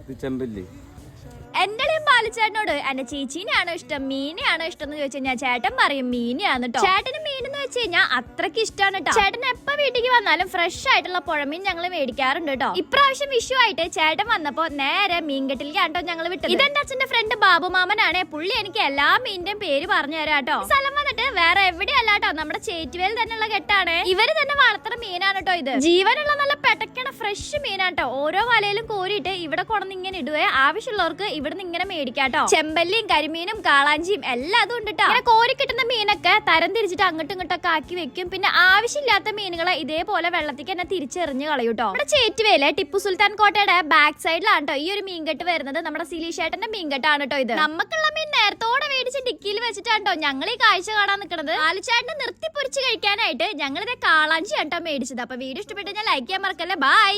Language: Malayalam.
ഇത് ചെമ്പല്ലി. എന്റെ ചേച്ചീനെയാണോ ഇഷ്ടം മീനെയാണോ ഇഷ്ടം എന്ന് ചോദിച്ചു കഴിഞ്ഞാൽ ചേട്ടൻ പറയും മീനെയാണ് കേട്ടോ ചേട്ടന് മീൻ എന്ന് വെച്ച് കഴിഞ്ഞാൽ അത്രയ്ക്ക് ഇഷ്ടമാണ് കേട്ടോ ചേട്ടൻ എപ്പോ വീട്ടിലേക്ക് വന്നാലും ഫ്രഷ് ആയിട്ടുള്ള പുഴമീൻ ഞങ്ങൾ മേടിക്കാറുണ്ട് കേട്ടോ ഇപ്രാവശ്യം വിഷു ആയിട്ട് ചേട്ടൻ വന്നപ്പോ നേരെ മീൻകെട്ടിലേക്കാണ് കേട്ടോ ഞങ്ങൾ വിട്ടത്. ഇതെന്റെ അച്ഛന്റെ ഫ്രണ്ട് ബാബു മാമനാണ്. പുള്ളി എനിക്ക് എല്ലാ മീനിന്റെയും പേര് പറഞ്ഞു തരാം കേട്ടോ സ്ഥലം വന്നിട്ട് വേറെ എവിടെയല്ല കേട്ടോ നമ്മുടെ ചേറ്റുവേൽ തന്നെയുള്ള കെട്ടാണ്. ഇവർ തന്നെ വളർത്തുന്ന മീനാണ് കേട്ടോ ഇത്. ജീവനുള്ള പെട്ടക്കണ ഫ്രഷ് മീനാട്ടോ. ഓരോ വലയിലും കോരിയിട്ട് ഇവിടെ കൊണ്ടു ഇങ്ങനെ ഇടുവേ. ആവശ്യമുള്ളവർക്ക് ഇവിടുന്ന് ഇങ്ങനെ മേടിക്കാട്ടോ. ചെമ്പല്ലിയും കരിമീനും കാളാഞ്ചിയും എല്ലാം അതും ഉണ്ട്. ഇങ്ങനെ കോരി കിട്ടുന്ന മീനൊക്കെ തരം തിരിച്ചിട്ട് അങ്ങോട്ടും ഇങ്ങോട്ടൊക്കെ ആക്കി വെക്കും. പിന്നെ ആവശ്യമില്ലാത്ത മീനുകളെ ഇതേപോലെ വെള്ളത്തേക്ക് തന്നെ തിരിച്ചെറിഞ്ഞ് കളയൂട്ടോ നമ്മുടെ ചേറ്റുവേലെ ടിപ്പു സുൽത്താൻ കോട്ടയുടെ ബാക്ക് സൈഡിലാണ് കേട്ടോ ഈ ഒരു മീൻകെട്ട് വരുന്നത് നമ്മുടെ സിലീഷേട്ടന്റെ മീൻകെട്ടാണ് കേട്ടോ ഇത്. നമുക്കുള്ള മീൻ നേരത്തോടെ മേടിച്ച ഡിക്കിയിൽ വെച്ചിട്ടാണ് കേട്ടോ ഞങ്ങൾ ഈ കാഴ്ച കാണാൻ നിൽക്കുന്നത് ആലുചേട്ടനെ നിർത്തി പൊരിച്ച് കഴിക്കാനായിട്ട് ഞങ്ങളിത് കാളാഞ്ചി ആട്ടോ മേടിച്ചത്. അപ്പൊ വീഡിയോ ഇഷ്ടപ്പെട്ടു ഞാൻ ലൈക്ക് ചെയ്യാൻ മറക്കല്ലേ. ബൈ